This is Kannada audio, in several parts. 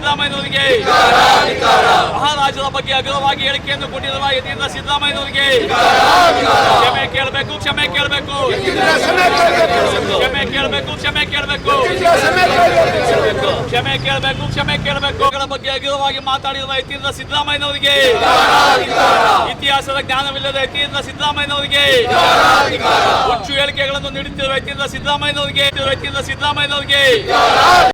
ಸಿದ್ದರಾಮಯ್ಯನವರಿಗೆ. ಮಹಾರಾಜರ ಬಗ್ಗೆ ಅಗ್ರವಾಗಿ ಹೇಳಿಕೆಯನ್ನು ಕೊಟ್ಟಿರುವ ಯತೀಂದ್ರ ಸಿದ್ದರಾಮಯ್ಯನವರಿಗೆ. ಕ್ಷಮೆ ಕೇಳಬೇಕು. ಕ್ಷಮೆ ಕೇಳಬೇಕು ಕ್ಷಮೆ ಕೇಳಬೇಕು. ಕ್ಷಮೆ ಕೇಳಬೇಕು ಕ್ಷಮೆ ಕೇಳಬೇಕು. ಬಗ್ಗೆ ಅಗಿರವಾಗಿ ಮಾತಾಡಿರುವ ಯತೀಂದ್ರ ಸಿದ್ದರಾಮಯ್ಯನವರಿಗೆ. ಇತಿಹಾಸದ ಜ್ಞಾನವಿಲ್ಲದ ಯತೀಂದ್ರ ಸಿದ್ದರಾಮಯ್ಯನವರಿಗೆ. ಹುಚ್ಚು ಹೇಳಿಕೆಗಳನ್ನು ನೀಡುತ್ತಿರುವ ಯತೀಂದ್ರ ಸಿದ್ದರಾಮಯ್ಯನವರಿಗೆ. ಯತೀಂದ್ರ ಸಿದ್ದರಾಮಯ್ಯನವರಿಗೆ.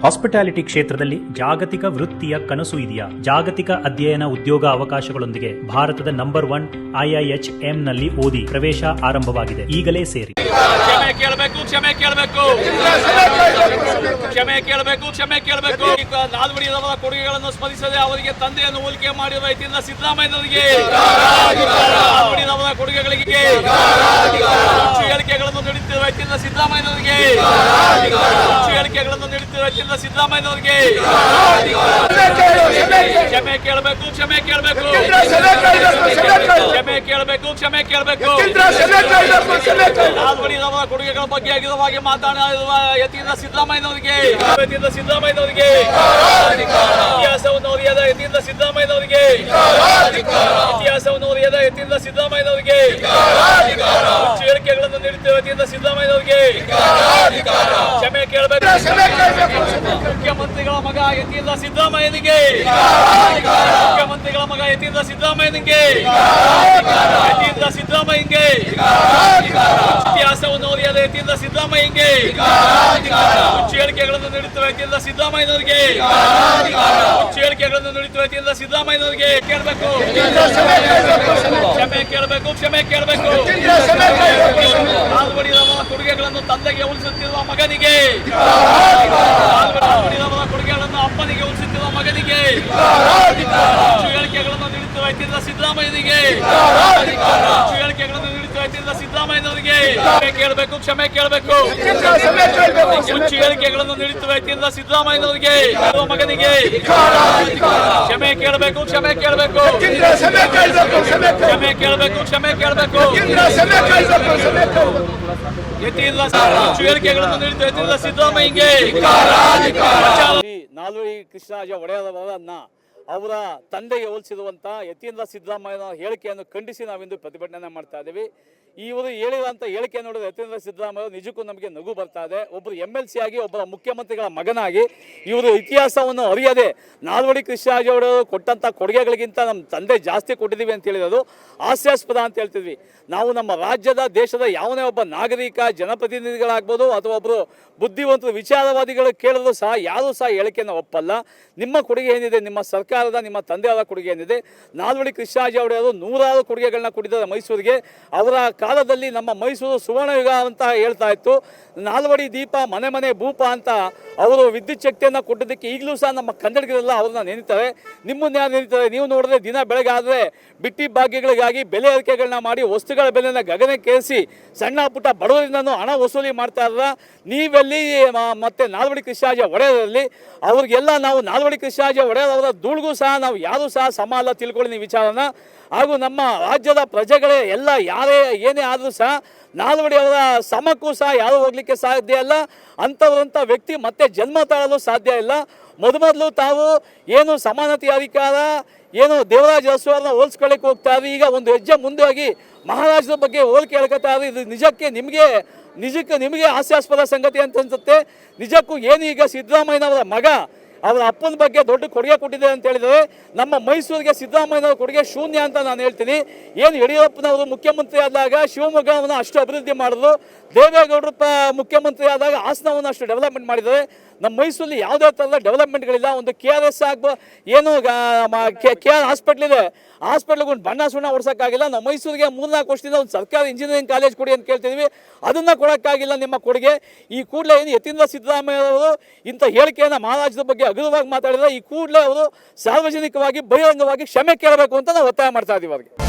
ಹಾಸ್ಪಿಟಾಲಿಟಿ ಕ್ಷೇತ್ರದಲ್ಲಿ ಜಾಗತಿಕ ವೃತ್ತಿಯ ಕನಸು ಇದೆಯಾ? ಜಾಗತಿಕ ಅಧ್ಯಯನ ಉದ್ಯೋಗ ಅವಕಾಶಗಳೊಂದಿಗೆ ಭಾರತದ ನಂಬರ್ ಒನ್ ಐಐಎಚ್ ಎಂ ನಲ್ಲಿ ಓದಿ ಪ್ರವೇಶ ಆರಂಭವಾಗಿದೆ. ಈಗಲೇ ಸೇರಿ. ಕ್ಷಮೆ ಕೇಳಬೇಕು ಕ್ಷಮೆ ಕೇಳಬೇಕು. ಕ್ಷಮೆ ಕೇಳಬೇಕು ಕ್ಷಮೆ ಕೇಳಬೇಕು. ನಾಲ್ವಡಿಯವರ ಕೊಡುಗೆಗಳನ್ನು ಸ್ಮರಿಸದೆ ಅವರಿಗೆ ತಂದೆಯನ್ನು ಹೋಲಿಕೆ ಮಾಡಿರುವ ಯತೀಂದ್ರ ಸಿದ್ದರಾಮಯ್ಯನವರಿಗೆ ನಾಲ್ವಡಿಯವರ ಕೊಡುಗೆಗಳಿಗೆ ಹೇಳಿಕೆಗಳನ್ನು ನೀಡುತ್ತಿರುವ ಯತೀಂದ್ರ ಸಿದ್ದರಾಮಯ್ಯನವರಿಗೆ ಹೇಳಿಕೆಗಳನ್ನು ನೀಡುತ್ತಿರುವ ಯತೀಂದ್ರ ಸಿದ್ದರಾಮಯ್ಯನವರಿಗೆ ಕ್ಷಮೆ ಕೇಳಬೇಕು ಕ್ಷಮೆ ಕೇಳಬೇಕು. ಕ್ಷಮೆ ಕೇಳಬೇಕು ಕ್ಷಮೆ ಕೇಳಬೇಕು. ನಾಲ್ವಡಿಯವರ ಕೊಡುಗೆಗಳ ಬಗ್ಗೆ ಅಗಿರವಾಗಿ ಮಾತನಾಡಿರುವ ಯತೀಂದ್ರ ಸಿದ್ದರಾಮಯ್ಯನವರಿಗೆ. ಯತೀಂದ್ರ ಸಿದ್ದರಾಮಯ್ಯನವರಿಗೆ. ಇತಿಹಾಸವನ್ನು ಒರಿಯದ ಯತೀಂದ್ರ ಸಿದ್ದರಾಮಯ್ಯನವರಿಗೆ. ಇತಿಹಾಸವನ್ನು ಅರಿಯದ ಯತೀಂದ್ರ ಸಿದ್ದರಾಮಯ್ಯನವರಿಗೆ. ಹೇಳಿಕೆಗಳನ್ನು ನೀಡುತ್ತಿರುವ ಯತೀಂದ್ರ ಸಿದ್ದರಾಮಯ್ಯನವರಿಗೆ. ಮಗ ಯತೀಂದ್ರ ಸಿದ್ದರಾಮಯ್ಯನಿಗೆ. ಮುಖ್ಯಮಂತ್ರಿಗಳ ಮಗ ಯತೀಂದ್ರ ಸಿದ್ದರಾಮಯ್ಯನಿಗೆ. ಯತೀಂದ್ರ ಸಿದ್ದರಾಮಯ್ಯಂಗೆ ಇತಿಹಾಸವನ್ನು ಓದಿಯಾದ ಯತೀಂದ್ರ ಸಿದ್ದರಾಮಯ್ಯನಿಗೆ. ಹುಚ್ಚು ಹೇಳಿಕೆಗಳನ್ನು ನೀಡುತ್ತಿರುವ ಯತೀಂದ್ರ ಸಿದ್ದರಾಮಯ್ಯನವರಿಗೆ. ಹುಚ್ಚು ಹೇಳಿಕೆಗಳನ್ನು ನೀಡುತ್ತಿರುವ ಯತೀಂದ್ರ ಸಿದ್ದರಾಮಯ್ಯನವರಿಗೆ ಕೇಳಬೇಕು. ಕ್ಷಮೆ ಕೇಳಬೇಕು. ಕ್ಷಮೆ ಕೇಳಬೇಕು ನಾಲ್ವಡಿದವರ ಕೊಡುಗೆಗಳನ್ನು ತಂದೆಗೆ ಉಳಿಸುತ್ತಿರುವ ಮಗನಿಗೆ ನಾಲ್ವಡಿದವರ ಕೊಡುಗೆಗಳನ್ನು ಅಪ್ಪನಿಗೆ ಉಳಿಸುತ್ತಿರುವ ಮಗನಿಗೆ ಹುಚ್ಚು ಹೇಳಿಕೆಗಳನ್ನು ನೀಡುತ್ತಿರುವ ಯತೀಂದ್ರ ಸಿದ್ದರಾಮಯ್ಯನಿಗೆ. ಹೇಳಿಕೆಗಳನ್ನು ನೀಡುತ್ತಿರುವ ಯತೀಂದ್ರ ಸಿದ್ದರಾಮಯ್ಯನವರಿಗೆ. ಕ್ಷಮೆ ಕೇಳಬೇಕು ಕ್ಷಮೆ ಕೇಳಬೇಕು. ಹೇಳಿಕೆಗಳನ್ನು ನೀಡುತ್ತಿರುವ ಯತೀಂದ್ರ ಸಿದ್ದರಾಮಯ್ಯನವರಿಗೆ ಮಗನಿಗೆ. ಕ್ಷಮೆ ಕೇಳಬೇಕು ಕ್ಷಮೆ ಕೇಳಬೇಕು. ಕ್ಷಮೆ ಕೇಳಬೇಕು ಕ್ಷಮೆ ಕೇಳಬೇಕು. ಹುಚ್ಚು ಹೇಳಿಕೆಗಳನ್ನು ಯತೀಂದ್ರ ಸಿದ್ದರಾಮಯ್ಯಗೆ ಶ್ರೀ ನಾಲ್ವಡಿ ಕೃಷ್ಣರಾಜ ಒಡೆಯರವರನ್ನ ಅವರ ತಂದೆಗೆ ಹೋಲಿಸಿರುವಂಥ ಯತೀಂದ್ರ ಸಿದ್ದರಾಮಯ್ಯನ ಹೇಳಿಕೆಯನ್ನು ಖಂಡಿಸಿ ನಾವಿಂದು ಪ್ರತಿಭಟನೆ ಮಾಡ್ತಾ ಇದ್ದೀವಿ. ಇವರು ಹೇಳಿರುವಂಥ ಹೇಳಿಕೆ ನೋಡಿದ್ರೆ ಯತೀಂದ್ರ ಸಿದ್ದರಾಮಯ್ಯ ನಿಜಕ್ಕೂ ನಮಗೆ ನಗು ಬರ್ತಾ ಇದೆ. ಒಬ್ಬರು ಎಂ ಎಲ್ ಸಿ ಆಗಿ ಒಬ್ಬರ ಮುಖ್ಯಮಂತ್ರಿಗಳ ಮಗನಾಗಿ ಇವರು ಇತಿಹಾಸವನ್ನು ಅರಿಯದೆ ನಾಲ್ವಡಿ ಕೃಷ್ಣರಾಜ್ ಅವರು ಕೊಟ್ಟಂಥ ಕೊಡುಗೆಗಳಿಗಿಂತ ನಮ್ಮ ತಂದೆ ಜಾಸ್ತಿ ಕೊಟ್ಟಿದ್ದೀವಿ ಅಂತ ಹೇಳಿರೋದು ಹಾಸ್ಯಾಸ್ಪದ ಅಂತ ಹೇಳ್ತಿದ್ವಿ. ನಾವು ನಮ್ಮ ರಾಜ್ಯದ, ದೇಶದ ಯಾವನೇ ಒಬ್ಬ ನಾಗರಿಕ, ಜನಪ್ರತಿನಿಧಿಗಳಾಗ್ಬೋದು ಅಥವಾ ಒಬ್ಬರು ಬುದ್ಧಿವಂತರು, ವಿಚಾರವಾದಿಗಳು ಕೇಳಿದ್ರು ಸಹ ಯಾರೂ ಸಹ ಹೇಳಿಕೆಯನ್ನು ಒಪ್ಪಲ್ಲ. ನಿಮ್ಮ ಕೊಡುಗೆ ಏನಿದೆ, ನಿಮ್ಮ ಸರ್ಕಾರದ ನಿಮ್ಮ ತಂದೆಯವರ ಕೊಡುಗೆ ಏನಿದೆ? ನಾಲ್ವಡಿ ಕೃಷ್ಣಾಜಿ ಅವರು ನೂರಾರು ಕೊಡುಗೆಗಳನ್ನ ಕೊಟ್ಟಿದ್ದಾರೆ ಮೈಸೂರಿಗೆ. ಅವರ ಕಾಲದಲ್ಲಿ ನಮ್ಮ ಮೈಸೂರು ಸುವರ್ಣಯುಗ ಅಂತ ಹೇಳ್ತಾ ಇತ್ತು. ನಾಲ್ವಡಿ ದೀಪ ಮನೆ ಮನೆ ಭೂಪ ಅಂತ ಅವರು ವಿದ್ಯುತ್ ಶಕ್ತಿಯನ್ನು ಕೊಟ್ಟಿದ್ದಕ್ಕೆ ಈಗಲೂ ಸಹ ನಮ್ಮ ಕನ್ನಡಿಗರೆಲ್ಲ ಅವ್ರನ್ನ ನೆನೀತಾರೆ. ನಿಮ್ಮನ್ನು ಯಾರು ನೆನೀತಾರೆ? ನೀವು ನೋಡಿದ್ರೆ ದಿನ ಬೆಳಗ್ಗೆ ಆದರೆ ಬಿಟ್ಟಿ ಭಾಗ್ಯಗಳಿಗಾಗಿ ಬೆಲೆ ಏರಿಕೆಗಳನ್ನ ಮಾಡಿ ವಸ್ತುಗಳ ಬೆಲೆಯನ್ನು ಗಗನಕ್ಕೇರಿಸಿ ಸಣ್ಣ ಪುಟ್ಟ ಬಡವರಿಂದನೂ ಹಣ ವಸೂಲಿ ಮಾಡ್ತಾ ಇದ್ರ. ನೀವೆಲ್ಲಿ ಮತ್ತು ನಾಲ್ವಡಿ ಕೃಷ್ಣರಾಜ ಒಡೆಯರಲ್ಲಿ, ಅವ್ರಿಗೆಲ್ಲ ನಾವು ನಾಲ್ವಡಿ ಕೃಷ್ಣರಾಜ ಒಡೆಯರವರ ಧೂಳಿಗೂ ಸಹ ನಾವು ಯಾರೂ ಸಹ ಸಮ ಅಲ್ಲ ತಿಳ್ಕೊಳ್ಳಿ ವಿಚಾರನ. ಹಾಗೂ ನಮ್ಮ ರಾಜ್ಯದ ಪ್ರಜೆಗಳೇ ಎಲ್ಲ ಯಾರೇ ಏನೇ ಆದರೂ ಸಹ ನಾಲ್ವಡಿ ಅವರ ಸಮಕ್ಕೂ ಸಹ ಯಾರೂ ಹೋಗ್ಲಿಕ್ಕೆ ಸಾಧ್ಯ ಅಲ್ಲ ಅಂಥವ್ರಂಥ ವ್ಯಕ್ತಿ ಮತ್ತೆ ಜನ್ಮ ತಾಳಲು ಸಾಧ್ಯ ಇಲ್ಲ. ಮೊದಮೊದಲು ತಾವು ಏನು ಸಮಾನತೆಯ ಅಧಿಕಾರ, ಏನು ದೇವರಾಜ ಅರಸು ಅವ್ರನ್ನ ಹೋಲಿಸ್ಕೊಳ್ಳಿಕ್ಕೆ ಹೋಗ್ತಾ ಇದ್ರು ಈಗ ಒಂದು ಹೆಜ್ಜೆ ಮುಂದೆ ಹೋಗಿ ಮಹಾರಾಜರ ಬಗ್ಗೆ ಹೋಲಿಕೆ ಹೇಳ್ಕೊತಾ ಇದು ನಿಜಕ್ಕೆ ನಿಮಗೆ ನಿಜಕ್ಕೆ ನಿಮಗೆ ಹಾಸ್ಯಾಸ್ಪದ ಸಂಗತಿ ಅಂತ ಅನ್ಸುತ್ತೆ. ನಿಜಕ್ಕೂ ಏನು ಈಗ ಸಿದ್ದರಾಮಯ್ಯನವರ ಮಗ ಅವರ ಅಪ್ಪನ ಬಗ್ಗೆ ದೊಡ್ಡ ಕೊಡುಗೆ ಕೊಟ್ಟಿದೆ ಅಂತ ಹೇಳಿದರೆ ನಮ್ಮ ಮೈಸೂರಿಗೆ ಸಿದ್ದರಾಮಯ್ಯನವರ ಕೊಡುಗೆ ಶೂನ್ಯ ಅಂತ ನಾನು ಹೇಳ್ತೀನಿ. ಏನು ಯಡಿಯೂರಪ್ಪನವರು ಮುಖ್ಯಮಂತ್ರಿ ಆದಾಗ ಶಿವಮೊಗ್ಗವನ್ನು ಅಷ್ಟು ಅಭಿವೃದ್ಧಿ ಮಾಡಿದ್ರು, ದೇವೇಗೌಡರು ಮುಖ್ಯಮಂತ್ರಿ ಆದಾಗ ಹಾಸನವನ್ನು ಅಷ್ಟು ಡೆವಲಪ್ಮೆಂಟ್ ಮಾಡಿದ್ದಾರೆ. ನಮ್ಮ ಮೈಸೂರಲ್ಲಿ ಯಾವುದೇ ಥರದ ಡೆವಲಪ್ಮೆಂಟ್ಗಳಿಲ್ಲ. ಒಂದು ಕೆ ಆರ್ ಎಸ್ ಆಗ್ಬೋ ಏನು ಕೆ ಆರ್ ಹಾಸ್ಪಿಟ್ಲ್ ಇದೆ. ಹಾಸ್ಪಿಟ್ಲಿಗೆ ಒಂದು ಬಣ್ಣ ಸುಣ್ಣ ಹೊಡ್ಸೋಕ್ಕಾಗಿಲ್ಲ ನಮ್ಮ ಮೈಸೂರಿಗೆ ಮೂರ್ನಾಲ್ಕು ವರ್ಷದಿಂದ ಒಂದು ಸರ್ಕಾರಿ ಇಂಜಿನಿಯರಿಂಗ್ ಕಾಲೇಜ್ ಕೊಡಿ ಅಂತ ಕೇಳ್ತಿದ್ವಿ. ಅದನ್ನು ಕೊಡೋಕ್ಕಾಗಿಲ್ಲ ನಿಮ್ಮ ಕೊಡುಗೆ. ಈ ಕೂಡಲೇ ಏನು ಯತೀಂದ್ರ ಸಿದ್ದರಾಮಯ್ಯ ಅವರು ಇಂಥ ಹೇಳಿಕೆಯನ್ನು ಮಹಾರಾಜರ ಬಗ್ಗೆ ಅಗಲವಾಗಿ ಮಾತಾಡಿದ್ರೆ ಈ ಕೂಡಲೇ ಅವರು ಸಾರ್ವಜನಿಕವಾಗಿ, ಬಹಿರಂಗವಾಗಿ ಕ್ಷಮೆ ಕೇಳಬೇಕು ಅಂತ ನಾವು ಒತ್ತಾಯ ಮಾಡ್ತಾ ಇದ್ದೀವಿ ಅವ್ರಿಗೆ.